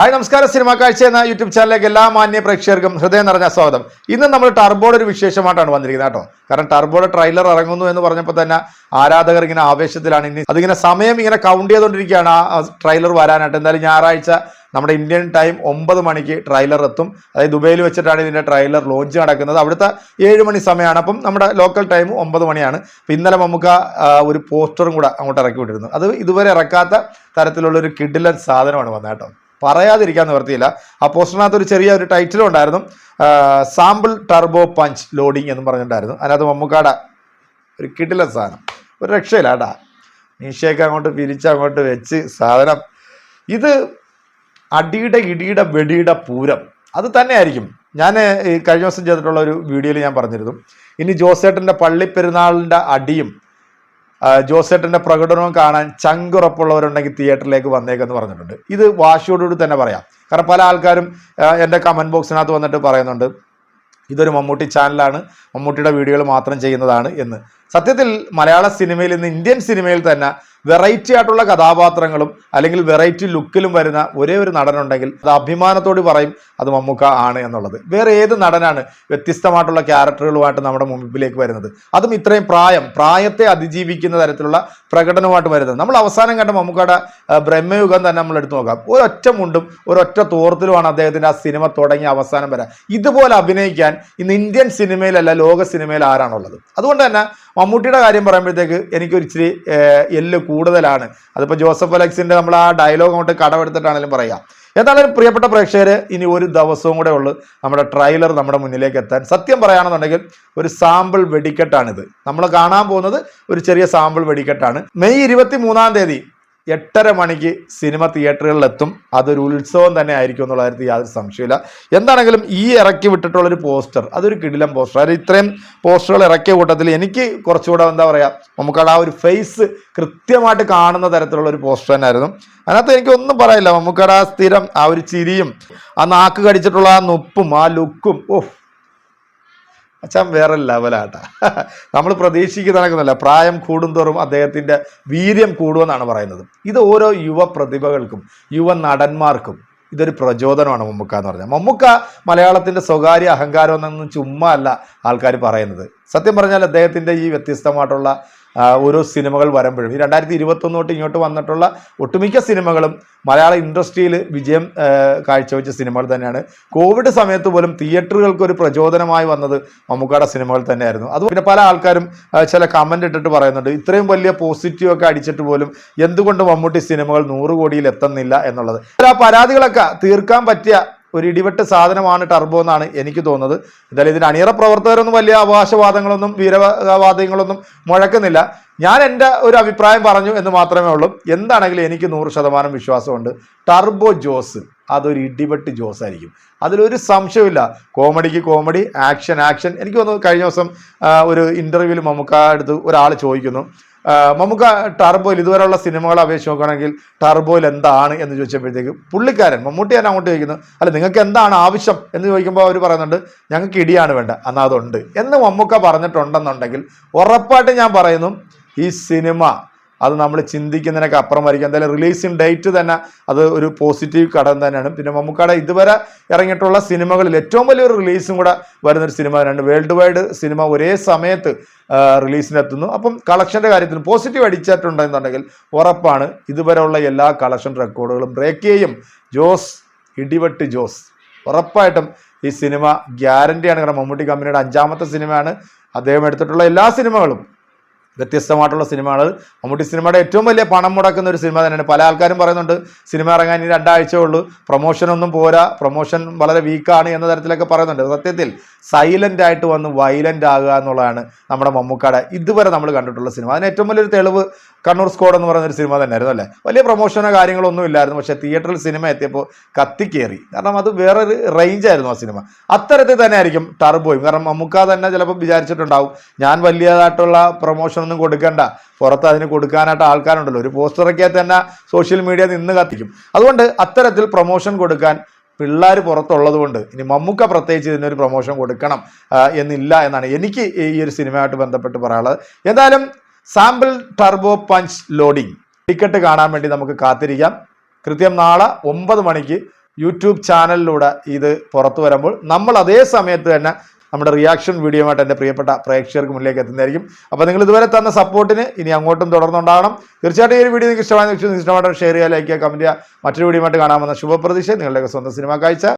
Hi നമസ്കാരം. Cinema കാഴ്ച എന്ന യൂട്യൂബ് ചാനലിലേക്ക് എല്ലാ മാന്യ പ്രേക്ഷകർക്കും ഹൃദയം നിറഞ്ഞ സ്വാഗതം. ഇന്ന് നമ്മൾ ടർബോയുടെ ഒരു വിശേഷമായിട്ടാണ് വന്നിരിക്കുന്നത് കേട്ടോ. കാരണം ടർബോയുടെ ട്രെയിലർ ഇറങ്ങുന്നു എന്ന് പറഞ്ഞപ്പോൾ തന്നെ ആരാധകർ ഇങ്ങനെ ആവേശത്തിലാണ്. ഇനി അതിങ്ങനെ സമയം ഇങ്ങനെ കൗണ്ട് ചെയ്തുകൊണ്ടിരിക്കുകയാണ് ആ ട്രെയിലർ വരാനായിട്ട്. എന്തായാലും ഞായറാഴ്ച നമ്മുടെ ഇന്ത്യൻ ടൈം ഒമ്പത് മണിക്ക് ട്രെയിലർ എത്തും. അതായത് ദുബൈയിൽ വെച്ചിട്ടാണ് ഇതിന്റെ ട്രെയിലർ ലോഞ്ച് നടക്കുന്നത്. അവിടുത്തെ ഏഴ് മണി സമയമാണ്. അപ്പം നമ്മുടെ ലോക്കൽ ടൈം ഒമ്പത് മണിയാണ്. അപ്പം ഇന്നലെ നമുക്ക് ഒരു പോസ്റ്ററും കൂടെ അങ്ങോട്ട് ഇറക്കി വിട്ടിരുന്നു. അത് ഇതുവരെ ഇറക്കാത്ത തരത്തിലുള്ള ഒരു കിഡിലൻ സാധനമാണ് വന്നത് കേട്ടോ. പറയാതിരിക്കാൻ നിവർത്തിയില്ല. ആ പോസ്റ്ററിനകത്ത് ഒരു ചെറിയ ഒരു ടൈറ്റിലും ഉണ്ടായിരുന്നു. സാമ്പിൾ ടർബോ പഞ്ച് ലോഡിങ് എന്നും പറഞ്ഞിട്ടുണ്ടായിരുന്നു. അതിനകത്ത് മമ്മൂക്കാട ഒരു കിടില സാധനം. ഒരു രക്ഷയില്ല കേട്ടാ. മീശയൊക്കെ അങ്ങോട്ട് പിരിച്ച് അങ്ങോട്ട് വെച്ച് സാധനം. ഇത് അടിയുടെ ഇടിയുടെ വെടിയുടെ പൂരം. അത് തന്നെയായിരിക്കും. ഞാൻ കഴിഞ്ഞ ദിവസം ചെയ്തിട്ടുള്ള ഒരു വീഡിയോയിൽ ഞാൻ പറഞ്ഞിരുന്നു. ഇനി ജോസേട്ടന്റെ പള്ളിപ്പെരുന്നാളിന്റെ അടിയും ജോസേട്ടന്റെ പ്രകടനവും കാണാൻ ചങ്കുറപ്പുള്ളവരുണ്ടെങ്കിൽ തിയേറ്ററിലേക്ക് വന്നേക്കെന്ന് പറഞ്ഞിട്ടുണ്ട്. ഇത് വാശിയോടുകൂടി തന്നെ പറയാം. കാരണം പല ആൾക്കാരും എന്റെ കമന്റ് ബോക്സിനകത്ത് വന്നിട്ട് പറയുന്നുണ്ട് ഇതൊരു മമ്മൂട്ടി ചാനലാണ് മമ്മൂട്ടിയുടെ വീഡിയോകൾ മാത്രം ചെയ്യുന്നതാണ് എന്ന്. സത്യത്തിൽ മലയാള സിനിമയിൽ ഇന്ന് ഇന്ത്യൻ സിനിമയിൽ തന്നെ വെറൈറ്റി ആയിട്ടുള്ള കഥാപാത്രങ്ങളും അല്ലെങ്കിൽ വെറൈറ്റി ലുക്കിലും വരുന്ന ഒരേ ഒരു നടനുണ്ടെങ്കിൽ അത് അഭിമാനത്തോട് പറയും അത് മമ്മൂക്ക ആണ് എന്നുള്ളത്. വേറെ ഏത് നടനാണ് വ്യത്യസ്തമായിട്ടുള്ള ക്യാരക്ടറുകളുമായിട്ട് നമ്മുടെ മുമ്പിലേക്ക് വരുന്നത്? അതും ഇത്രയും പ്രായം പ്രായത്തെ അതിജീവിക്കുന്ന തരത്തിലുള്ള പ്രകടനമായിട്ട് വരുന്നത്. നമ്മൾ അവസാനം കണ്ട മമ്മൂക്കയുടെ ബ്രഹ്മയുഗം തന്നെ നമ്മൾ എടുത്തു നോക്കാം. ഒരൊറ്റ മുണ്ടും ഒരൊറ്റ തോർത്തിലുമാണ് അദ്ദേഹത്തിന്റെ ആ സിനിമ തുടങ്ങി അവസാനം വരെ. ഇതുപോലെ അഭിനയിക്കാൻ ഇന്ന് ഇന്ത്യൻ സിനിമയിലല്ല ലോക സിനിമയിൽ ആരാണുള്ളത്? അതുകൊണ്ട് തന്നെ മമ്മൂട്ടിയുടെ കാര്യം പറയുമ്പോഴത്തേക്ക് എനിക്കൊരിച്ചിരി എല്ല് കൂടുതലാണ്. അതിപ്പോൾ ജോസഫ് അലക്സിന്റെ നമ്മൾ ആ ഡയലോഗ് അങ്ങോട്ട് കടമെടുത്തിട്ടാണെങ്കിലും പറയാം. എന്തായാലും പ്രിയപ്പെട്ട പ്രേക്ഷകര് ഇനി ഒരു ദിവസവും കൂടെ ഉള്ളു നമ്മുടെ ട്രെയിലർ നമ്മുടെ മുന്നിലേക്ക് എത്താൻ. സത്യം പറയുകയാണെന്നുണ്ടെങ്കിൽ ഒരു സാമ്പിൾ വെടിക്കെട്ടാണിത്. നമ്മൾ കാണാൻ പോകുന്നത് ഒരു ചെറിയ സാമ്പിൾ വെടിക്കെട്ടാണ്. മെയ് ഇരുപത്തി മൂന്നാം തീയതി എട്ടര മണിക്ക് സിനിമ തിയേറ്ററുകളിൽ എത്തും അതൊരു ഉത്സവം തന്നെ ആയിരിക്കും എന്നുള്ള കാര്യത്തിൽ യാതൊരു സംശയമില്ല എന്താണെങ്കിലും ഈ ഇറക്കി വിട്ടിട്ടുള്ള ഒരു പോസ്റ്റർ അതൊരു കിടിലം പോസ്റ്റർ. അതായത് ഇത്രയും പോസ്റ്ററുകൾ ഇറക്കിയ കൂട്ടത്തിൽ എനിക്ക് കുറച്ചുകൂടെ എന്താ പറയുക നമുക്കവിടെ ആ ഒരു ഫേസ് കൃത്യമായിട്ട് കാണുന്ന തരത്തിലുള്ള ഒരു പോസ്റ്റർ തന്നെയായിരുന്നു. അതിനകത്ത് എനിക്കൊന്നും പറയില്ല നമുക്കവിടെ ആ സ്ഥിരം ആ ഒരു ചിരിയും ആ നാക്ക് കടിച്ചിട്ടുള്ള ആ നുപ്പും ആ ലുക്കും ഓഹ് അച്ഛൻ വേറെ ലെവലാട്ടാ നമ്മൾ പ്രതീക്ഷിക്കുന്ന നടക്കുന്നില്ല പ്രായം കൂടുന്തോറും അദ്ദേഹത്തിന്റെ വീര്യം കൂടുമെന്നാണ് പറയുന്നത്. ഇത് ഓരോ യുവ പ്രതിഭകൾക്കും യുവ നടന്മാർക്കും ഇതൊരു പ്രചോദനമാണ് മമ്മൂക്ക എന്ന് പറഞ്ഞാൽ. മമ്മൂക്ക മലയാളത്തിന്റെ സ്വകാര്യ അഹങ്കാരം എന്നൊന്നും ചുമ്മാ അല്ല ആൾക്കാർ പറയുന്നത്. സത്യം പറഞ്ഞാൽ അദ്ദേഹത്തിന്റെ ഈ വ്യത്യസ്തമായിട്ടുള്ള ഓരോ സിനിമകൾ വരുമ്പോഴും ഈ രണ്ടായിരത്തി ഇരുപത്തൊന്ന് തൊട്ട് ഇങ്ങോട്ട് വന്നിട്ടുള്ള ഒട്ടുമിക്ക സിനിമകളും മലയാള ഇൻഡസ്ട്രിയിൽ വിജയം കാഴ്ചവെച്ച സിനിമകൾ തന്നെയാണ്. കോവിഡ് സമയത്ത് പോലും തിയേറ്ററുകൾക്ക് ഒരു പ്രചോദനമായി വന്നത് മമ്മൂക്കയുടെ സിനിമകൾ തന്നെയായിരുന്നു. അത് പിന്നെ പല ആൾക്കാരും ചില കമന്റ് ഇട്ടിട്ട് പറയുന്നുണ്ട് ഇത്രയും വലിയ പോസിറ്റീവ് ഒക്കെ അടിച്ചിട്ട് പോലും എന്തുകൊണ്ട് മമ്മൂട്ടി സിനിമകൾ നൂറ് കോടിയിൽ എത്തുന്നില്ല എന്നുള്ളത്? ആ പരാതികളൊക്കെ തീർക്കാൻ പറ്റിയ ഒരു ഇടിവെട്ട് സാധനമാണ് ടർബോ എന്നാണ് എനിക്ക് തോന്നുന്നത്. എന്തായാലും ഇതിന് അണിയറ പ്രവർത്തകരൊന്നും വലിയ അവകാശവാദങ്ങളൊന്നും വീരവാദങ്ങളൊന്നും മുഴക്കുന്നില്ല. ഞാൻ എന്റെ ഒരു അഭിപ്രായം പറഞ്ഞു എന്ന് മാത്രമേ ഉള്ളൂ. എന്താണെങ്കിലും എനിക്ക് നൂറ് ശതമാനം വിശ്വാസമുണ്ട്. ടർബോ ജോസ്. അതൊരു ഇടിപെട്ട് ജോസ് ആയിരിക്കും അതിലൊരു സംശയമില്ല കോമഡിക്ക് കോമഡി ആക്ഷൻ ആക്ഷൻ. എനിക്ക് തോന്നുന്നു കഴിഞ്ഞ ദിവസം ഒരു ഇന്റർവ്യൂവിൽ മമ്മൂക്ക അടുത്ത് ഒരാൾ ചോദിക്കുന്നു. മമ്മുക്ക ടർബോയിൽ ഇതുവരെയുള്ള സിനിമകൾ അപേക്ഷിച്ച് നോക്കുകയാണെങ്കിൽ ടർബോയിൽ എന്താണ് എന്ന് ചോദിച്ചപ്പോഴത്തേക്ക് പുള്ളിക്കാരൻ മമ്മൂട്ടി തന്നെ അങ്ങോട്ട് ചോദിക്കുന്നു അല്ല നിങ്ങൾക്ക് എന്താണ് ആവശ്യം? എന്ന് ചോദിക്കുമ്പോൾ അവർ പറയുന്നുണ്ട് ഞങ്ങൾക്ക് ഇടിയാണ് വേണ്ട. എന്നാൽ അതുണ്ട്. എന്ന് മമ്മൂക്ക പറഞ്ഞിട്ടുണ്ടെന്നുണ്ടെങ്കിൽ ഉറപ്പായിട്ട് ഞാൻ പറയുന്നു ഈ സിനിമ അത് നമ്മൾ ചിന്തിക്കുന്നതിനൊക്കെ അപ്പുറമായിരിക്കും എന്തായാലും റിലീസിങ് ഡേറ്റ് തന്നെ അത് ഒരു പോസിറ്റീവ് ഘടകം തന്നെയാണ്. പിന്നെ മമ്മൂക്കാടെ ഇതുവരെ ഇറങ്ങിയിട്ടുള്ള സിനിമകളിൽ ഏറ്റവും വലിയൊരു റിലീസും കൂടെ വരുന്നൊരു സിനിമ തന്നെയാണ്. വേൾഡ് വൈഡ് സിനിമ ഒരേ സമയത്ത് റിലീസിനെത്തുന്നു അപ്പം കളക്ഷന്റെ കാര്യത്തിൽ പോസിറ്റീവ് അടിച്ചിട്ടുണ്ടെന്നുണ്ടെങ്കിൽ ഉറപ്പാണ് ഇതുവരെയുള്ള എല്ലാ കളക്ഷൻ റെക്കോർഡുകളും ബ്രേക്ക് ചെയ്യും. ജോസ് ഇടിവെട്ട് ജോസ്. ഉറപ്പായിട്ടും ഈ സിനിമ ഗ്യാരണ്ടിയാണ് കാരണം മമ്മൂട്ടി കമ്പനിയുടെ അഞ്ചാമത്തെ സിനിമയാണ് അദ്ദേഹം എടുത്തിട്ടുള്ള എല്ലാ സിനിമകളും വ്യത്യസ്തമായിട്ടുള്ള സിനിമകൾ. മമ്മൂട്ടി സിനിമയുടെ ഏറ്റവും വലിയ പണം മുടക്കുന്ന ഒരു സിനിമ തന്നെയാണ്. പല ആൾക്കാരും പറയുന്നുണ്ട് സിനിമ ഇറങ്ങാൻ ഇനി രണ്ടാഴ്ചയേ ഉള്ളൂ. പ്രൊമോഷനൊന്നും പോരാ. പ്രൊമോഷൻ വളരെ വീക്കാണ് എന്ന തരത്തിലൊക്കെ പറയുന്നുണ്ട്. സത്യത്തിൽ സൈലന്റ് ആയിട്ട് വന്ന് വയലന്റ് ആകുക എന്നുള്ളതാണ് നമ്മുടെ മമ്മൂക്കാട് ഇതുവരെ നമ്മൾ കണ്ടിട്ടുള്ള സിനിമ. അതിന് ഏറ്റവും വലിയൊരു തെളിവ് കണ്ണൂർ സ്കോഡ് എന്ന് പറയുന്ന ഒരു സിനിമ തന്നെയായിരുന്നു അല്ലേ? വലിയ പ്രൊമോഷനോ കാര്യങ്ങളൊന്നും ഇല്ലായിരുന്നു പക്ഷേ തിയേറ്ററിൽ സിനിമ എത്തിയപ്പോൾ കത്തിക്കേറി. കാരണം അത് വേറൊരു റേഞ്ചായിരുന്നു ആ സിനിമ. അത്തരത്തിൽ തന്നെ ആയിരിക്കും ടർബോയും കാരണം മമ്മൂക്ക തന്നെ ചിലപ്പോൾ വിചാരിച്ചിട്ടുണ്ടാവും ഞാൻ വലിയതായിട്ടുള്ള പ്രൊമോഷനൊന്നും കൊടുക്കേണ്ട. പുറത്ത് അതിന് കൊടുക്കാനായിട്ട് ആൾക്കാരുണ്ടല്ലോ. ഒരു പോസ്റ്ററൊക്കെ തന്നെ സോഷ്യൽ മീഡിയ നിന്ന് കത്തിക്കും. അതുകൊണ്ട് അത്തരത്തിൽ പ്രൊമോഷൻ കൊടുക്കാൻ പിള്ളേർ പുറത്തുള്ളതുകൊണ്ട് ഇനി മമ്മൂക്ക പ്രത്യേകിച്ച് ഇതിനൊരു പ്രൊമോഷൻ കൊടുക്കണം എന്നില്ല എന്നാണ് എനിക്ക് ഈ ഒരു സിനിമയായിട്ട് ബന്ധപ്പെട്ട് പറയാനുള്ളത്. എന്തായാലും sample turbo punch loading ticket കാണാൻ വേണ്ടി നമുക്ക് കാത്തിരിക്കാം. കൃത്യം നാളെ ഒമ്പത് മണിക്ക് യൂട്യൂബ് ചാനലിലൂടെ ഇത് പുറത്തു വരുമ്പോൾ നമ്മൾ അതേ സമയത്ത് തന്നെ നമ്മുടെ റിയാക്ഷൻ വീഡിയോയുമായിട്ട് എന്റെ പ്രിയപ്പെട്ട പ്രേക്ഷകർക്ക് മുന്നിലേക്ക് എത്തുന്നതായിരിക്കും. അപ്പോൾ നിങ്ങൾ ഇതുവരെ തന്ന സപ്പോർട്ടിന് ഇനി അങ്ങോട്ടും തുടർന്നുണ്ടാകണം തീർച്ചയായിട്ടും ഈ ഒരു വീഡിയോ നിങ്ങൾക്ക് ഇഷ്ടമായി ഇഷ്ടമായിട്ട് ഷെയർ ചെയ്യുക ലൈക്ക് ചെയ്യുക കമന്റ് ചെയ്യുക. മറ്റൊരു വീഡിയോ ആയിട്ട് കാണാമെന്ന ശുഭപ്രതീക്ഷ. നിങ്ങളുടെയൊക്കെ സ്വന്തം സിനിമ കാഴ്ച.